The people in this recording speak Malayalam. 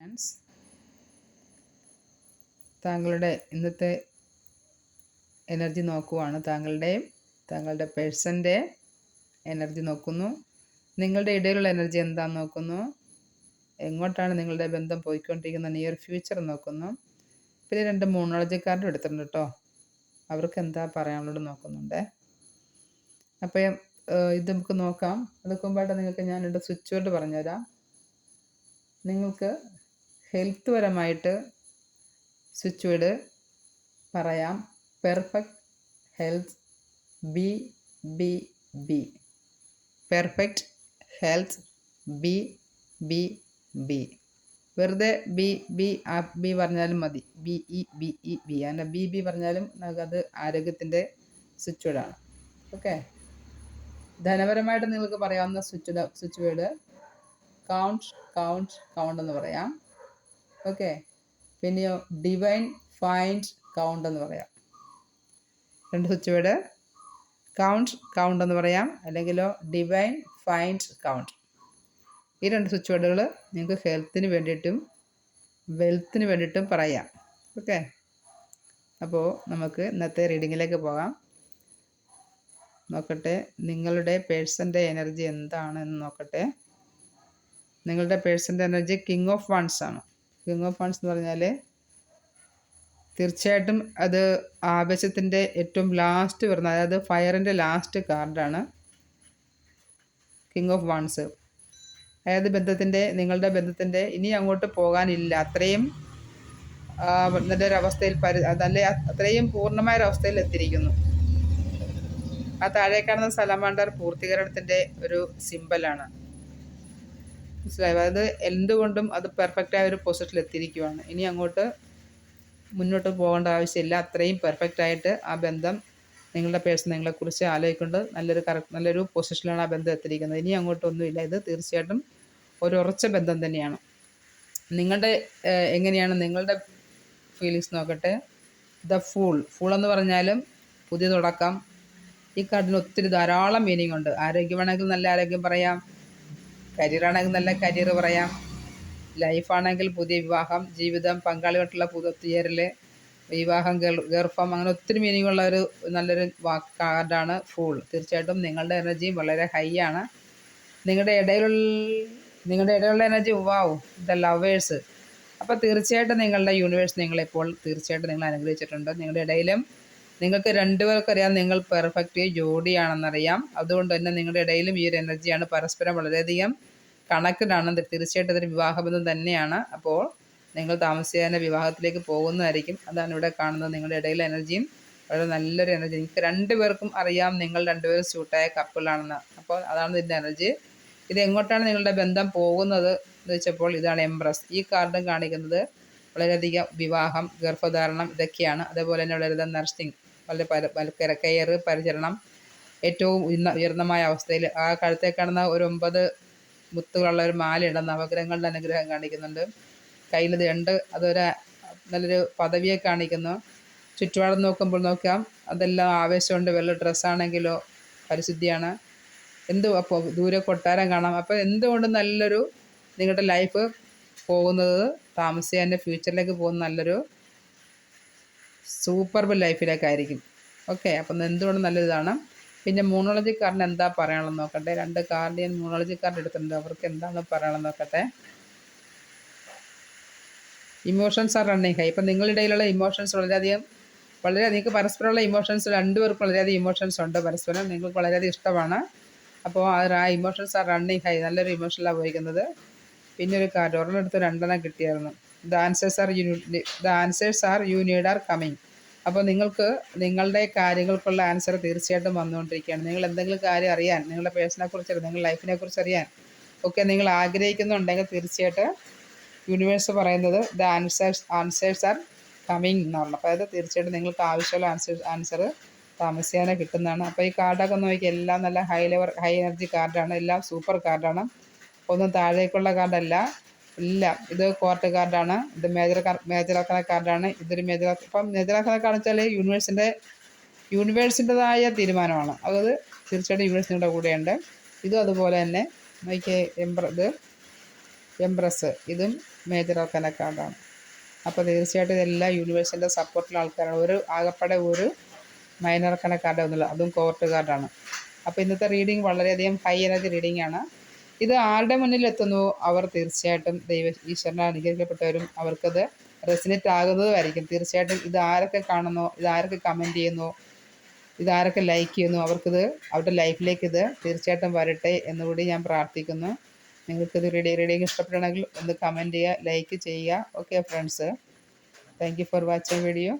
ഫ്രണ്ട്സ് താങ്കളുടെ ഇന്നത്തെ എനർജി നോക്കുവാണ്. താങ്കളുടെയും താങ്കളുടെ പേഴ്സന്റെ എനർജി നോക്കുന്നു. നിങ്ങളുടെ ഇടയിലുള്ള എനർജി എന്താണെന്ന് നോക്കുന്നു. എങ്ങോട്ടാണ് നിങ്ങളുടെ ബന്ധം പോയിക്കൊണ്ടിരിക്കുന്ന നിയർ ഫ്യൂച്ചർ നോക്കുന്നു. പിന്നെ രണ്ട് മൂണോളജിക്കാരുടെ എടുത്തിട്ടുണ്ട് കേട്ടോ അവർക്ക് എന്താ പറയാനുള്ളത് നോക്കുന്നുണ്ട്. അപ്പോൾ ഇത് നമുക്ക് നോക്കാം. അതൊക്കെ മുമ്പായിട്ട് നിങ്ങൾക്ക് ഞാൻ രണ്ട് സ്വിച്ച് ബോർഡ് പറഞ്ഞുതരാം. നിങ്ങൾക്ക് ഹെൽത്ത് പരമായിട്ട് സ്വിച്ച് വേഡ് പറയാം. Perfect health B B B. Perfect health B B B. വെറുതെ ബി ബി ആ ബി പറഞ്ഞാലും മതി. B E B E B. അങ്ങനെ ബി ബി പറഞ്ഞാലും അത് ആരോഗ്യത്തിന്റെ സ്വിച്ച് വേർഡാണ് ഓക്കെ? ധനപരമായിട്ട് നിങ്ങൾക്ക് പറയാവുന്ന switch switch word count count count എന്ന് പറയാം. ഓക്കെ. പിന്നെയോ ഡിവൈൻ ഫൈൻഡ് കൗണ്ട് എന്ന് പറയാം. രണ്ട് സ്വിച്ച് വേർഡ് കൗണ്ട് കൗണ്ട് എന്ന് പറയാം. അല്ലെങ്കിലോ ഡിവൈൻ ഫൈൻഡ് കൗണ്ട് ഈ രണ്ട് സ്വിച്ച് വേർഡുകൾ നിങ്ങൾക്ക് ഹെൽത്തിന് വേണ്ടിയിട്ടും വെൽത്തിന് വേണ്ടിയിട്ടും പറയാം. ഓക്കെ. അപ്പോൾ നമുക്ക് ഇന്നത്തെ റീഡിങ്ങിലേക്ക് പോകാം. നോക്കട്ടെ നിങ്ങളുടെ പേഴ്സന്റെ എനർജി എന്താണെന്ന് നോക്കട്ടെ. നിങ്ങളുടെ പേഴ്സന്റെ എനർജി കിങ് ഓഫ് വൺസ് ആണ്. ഓഫ് വൺസ് എന്ന് പറഞ്ഞാൽ തീർച്ചയായിട്ടും അത് ആവേശത്തിന്റെ ഏറ്റവും ലാസ്റ്റ് വരുന്ന അതായത് ഫയറിന്റെ ലാസ്റ്റ് കാർഡാണ് കിങ് ഓഫ് വൺസ് അതായത് ബന്ധത്തിന്റെ നിങ്ങളുടെ ബന്ധത്തിന്റെ ഇനി അങ്ങോട്ട് പോകാനില്ല. അത്രയും നല്ലൊരവസ്ഥയിൽ പരി നല്ല അത്രയും പൂർണമായ അവസ്ഥയിൽ എത്തിയിരിക്കുന്നു. ആ താഴെ കാണുന്ന സലമാണ്ടർ പൂർത്തീകരണത്തിന്റെ ഒരു സിമ്പലാണ് മനസ്സിലായോ? അതായത് എന്തുകൊണ്ടും അത് പെർഫെക്റ്റായ ഒരു പൊസിഷനിൽ എത്തിയിരിക്കുവാണ്. ഇനി അങ്ങോട്ട് മുന്നോട്ട് പോകേണ്ട ആവശ്യമില്ല. അത്രയും പെർഫെക്റ്റ് ആയിട്ട് ആ ബന്ധം നിങ്ങളുടെ പേഴ്സൺ നിങ്ങളെക്കുറിച്ച് ആലോചിക്കൊണ്ട് നല്ലൊരു കറക്റ്റ് നല്ലൊരു പൊസിഷനിലാണ് ആ ബന്ധം എത്തിയിരിക്കുന്നത്. ഇനി അങ്ങോട്ടൊന്നുമില്ല ഇത് തീർച്ചയായിട്ടും ഒരു ഉറച്ച ബന്ധം തന്നെയാണ്. നിങ്ങളുടെ എങ്ങനെയാണ് നിങ്ങളുടെ ഫീലിങ്സ് നോക്കട്ടെ? ദ ഫൂൾ ഫൂൾ എന്ന് പറഞ്ഞാലും പുതിയ തുടക്കം ഈ കാർഡിന് ഒത്തിരി ധാരാളം മീനിങ് ഉണ്ട്. ആരോഗ്യമാണെങ്കിൽ നല്ല ആരോഗ്യം പറയാം. കരിയറാണെങ്കിൽ നല്ല കരിയർ പറയാം. ലൈഫാണെങ്കിൽ പുതിയ വിവാഹം ജീവിതം പങ്കാളിയായിട്ടുള്ള പുതുത്തുചേരൽ വിവാഹം ഗർഭം അങ്ങനെ ഒത്തിരി മീനിങ് ഉള്ള ഒരു നല്ലൊരു കാർഡാണ് ഫുൾ തീർച്ചയായിട്ടും നിങ്ങളുടെ എനർജിയും വളരെ ഹൈ ആണ്. നിങ്ങളുടെ ഇടയിലുള്ള നിങ്ങളുടെ ഇടയിലുള്ള എനർജി വാവ് ദ ലവേഴ്സ് അപ്പോൾ തീർച്ചയായിട്ടും നിങ്ങളുടെ യൂണിവേഴ്സ് നിങ്ങളെപ്പോൾ തീർച്ചയായിട്ടും നിങ്ങൾ അനുഗ്രഹിച്ചിട്ടുണ്ട്. നിങ്ങളുടെ ഇടയിലും നിങ്ങൾക്ക് രണ്ടുപേർക്കറിയാം നിങ്ങൾ പെർഫെക്റ്റ് ജോഡിയാണെന്നറിയാം. അതുകൊണ്ട് തന്നെ നിങ്ങളുടെ ഇടയിലും ഈ ഒരു എനർജിയാണ് പരസ്പരം വളരെയധികം കണക്റ്റഡാണ് തീർച്ചയായിട്ടും അതൊരു വിവാഹബന്ധം തന്നെയാണ്. അപ്പോൾ നിങ്ങൾ താമസിയാതെ വിവാഹത്തിലേക്ക് പോകുന്നതായിരിക്കും. അതാണ് ഇവിടെ കാണുന്നത്. നിങ്ങളുടെ ഇടയിലെ എനർജിയും വളരെ നല്ലൊരു എനർജി നിങ്ങൾക്ക് രണ്ടുപേർക്കും അറിയാം നിങ്ങൾ രണ്ടുപേരും സ്യൂട്ടായ കപ്പിളാണെന്ന് അപ്പോൾ അതാണ് ഇതിന്റെ എനർജി ഇത് എങ്ങോട്ടാണ് നിങ്ങളുടെ ബന്ധം പോകുന്നത് എന്ന് വെച്ചപ്പോൾ ഇതാണ് എംപ്രസ് ഈ കാർഡും കാണിക്കുന്നത് വളരെയധികം വിവാഹം ഗർഭധാരണം ഇതൊക്കെയാണ്. അതേപോലെ തന്നെ വളരെയധികം നഴ്സിംഗ് പല കെയർ പരിചരണം ഏറ്റവും ഉയർന്ന ഉയർന്നമായ അവസ്ഥയിൽ ആ കഴുത്തെ കാണുന്ന ഒരു ഒമ്പത് മുത്തുകളുള്ള ഒരു മാലയുണ്ട്. നവഗ്രഹങ്ങളുടെ അനുഗ്രഹം കാണിക്കുന്നുണ്ട്. കയ്യിൽ ഉണ്ട്. അതൊരു നല്ലൊരു പദവിയെ കാണിക്കുന്നു. ചുറ്റുപാടും നോക്കുമ്പോൾ നോക്കാം. അതെല്ലാം ആവേശമുണ്ട്. വെള്ള ഡ്രസ്സാണെങ്കിലോ പരിശുദ്ധിയാണ്. എന്ത് അപ്പോൾ ദൂരെ കൊട്ടാരം കാണാം. അപ്പോൾ എന്തുകൊണ്ട് നല്ലൊരു നിങ്ങളുടെ ലൈഫ് പോകുന്നത്? താമസിയാന്റെ ഫ്യൂച്ചറിലേക്ക് പോകുന്ന നല്ലൊരു സൂപ്പർബ് ലൈഫിലേക്കായിരിക്കും ഓക്കെ അപ്പം എന്തുകൊണ്ടും നല്ലതാണ്? പിന്നെ മൂണോളജിക്കാരന്റെ എന്താ പറയാനുള്ളത് നോക്കട്ടെ? രണ്ട് കാർഡിയൻ മൂണോളജിക്കാരുടെ മൂണോളജി എടുത്തിട്ടുണ്ട്. അവർക്ക് എന്താണ് പറയാനുള്ളത് നോക്കട്ടെ? ഇമോഷൻസ് ആർ റണ്ണിങ് ഹൈ ഇപ്പം നിങ്ങളുടെ ഇടയിലുള്ള ഇമോഷൻസ് വളരെയധികം വളരെ നിങ്ങൾക്ക് പരസ്പരമുള്ള ഇമോഷൻസ് രണ്ടുപേർക്കും വളരെയധികം ഇമോഷൻസ് ഉണ്ട്. പരസ്പരം നിങ്ങൾക്ക് വളരെയധികം ഇഷ്ടമാണ്. അപ്പോൾ ആ ഇമോഷൻസ് ആർ റണ്ണിങ് ഹൈ നല്ലൊരു ഇമോഷനിലാണ് പോയിരിക്കുന്നത് പിന്നെ ഒരു കാർഡ്. ഒരെണ്ണം എടുത്ത് രണ്ടെണ്ണം കിട്ടിയായിരുന്നു. The answers are you the answers are you need are coming അപ്പോൾ നിങ്ങൾക്ക് നിങ്ങളുടെ കാര്യങ്ങൾക്കുള്ള ആൻസർ തീർച്ചയായിട്ടും വന്നുകൊണ്ടിരിക്കുകയാണ്. നിങ്ങൾ എന്തെങ്കിലും കാര്യം അറിയാൻ നിങ്ങളുടെ പേഴ്സണെ കുറിച്ച് നിങ്ങളുടെ ലൈഫിനെ കുറിച്ച് അറിയാൻ ഒക്കെ നിങ്ങൾ ആഗ്രഹിക്കുന്നുണ്ടെങ്കിൽ തീർച്ചയായിട്ടും യൂണിവേഴ്സ് പറയുന്നത് the answers answers are coming എന്നാണ്. അപ്പോൾ അതായത് തീർച്ചയായിട്ടും നിങ്ങൾക്ക് ആവശ്യമുള്ള ആൻസർ ആൻസർ താമസിയാതെ കിട്ടുന്നതാണ്. അപ്പോൾ ഈ കാർഡൊക്കെ നോക്കി എല്ലാം നല്ല ഹൈ ലെവൽ ഹൈ എനർജി കാർഡാണ് എല്ലാം സൂപ്പർ കാർഡാണ് ഒന്നും താഴേക്കുള്ള കാർഡല്ല ഇല്ല. ഇത് കോർട്ട് കാർഡാണ് ഇത് മേജർ ആക്കുന്ന കാർഡാണ് ഇതൊരു മേജർ ഇപ്പം മേജർ ആക്കുന്ന കാർഡ് വെച്ചാൽ യൂണിവേഴ്സിന്റെ യൂണിവേഴ്സിന്റെതായ തീരുമാനമാണ്. അത് തീർച്ചയായിട്ടും യൂണിവേഴ്സിന്റെ കൂടെയുണ്ട്. ഇതും അതുപോലെ തന്നെ നോക്കിയ എംബ്ര ഇത് എംബ്രസ് ഇതും മേജർ അർക്കന കാർഡാണ് അപ്പോൾ തീർച്ചയായിട്ടും ഇതെല്ലാം യൂണിവേഴ്സിന്റെ സപ്പോർട്ടിലുള്ള ആൾക്കാരാണ്. ഒരു ആകപ്പാടെ ഒരു മൈനർ അർക്കന കാർഡ് ഒന്നുമില്ല. അതും കോർട്ട് കാർഡാണ് അപ്പോൾ ഇന്നത്തെ റീഡിംഗ് വളരെയധികം ഹൈ എനർജി റീഡിംഗ് ആണ്. ഇത് ആരുടെ മുന്നിൽ എത്തുന്നു? അവർ തീർച്ചയായിട്ടും ദൈവ ഈശ്വരനെ അനുഗ്രഹിക്കപ്പെട്ടവരും അവർക്കത് റെസിനേറ്റ് ആകുന്നതുമായിരിക്കും. തീർച്ചയായിട്ടും ഇത് ആരൊക്കെ കാണുന്നു? ഇത് ആരൊക്കെ കമന്റ് ചെയ്യുന്നു? ഇതാരൊക്കെ ലൈക്ക് ചെയ്യുന്നു? അവർക്കിത് അവരുടെ ലൈഫിലേക്ക് ഇത് തീർച്ചയായിട്ടും വരട്ടെ എന്നുകൂടി ഞാൻ പ്രാർത്ഥിക്കുന്നു. നിങ്ങൾക്കിത് റീഡിയോ റീഡിയോ ഇഷ്ടപ്പെടണമെങ്കിൽ ഒന്ന് കമന്റ് ചെയ്യുക ലൈക്ക് ചെയ്യുക. Okay friends thank you for watching video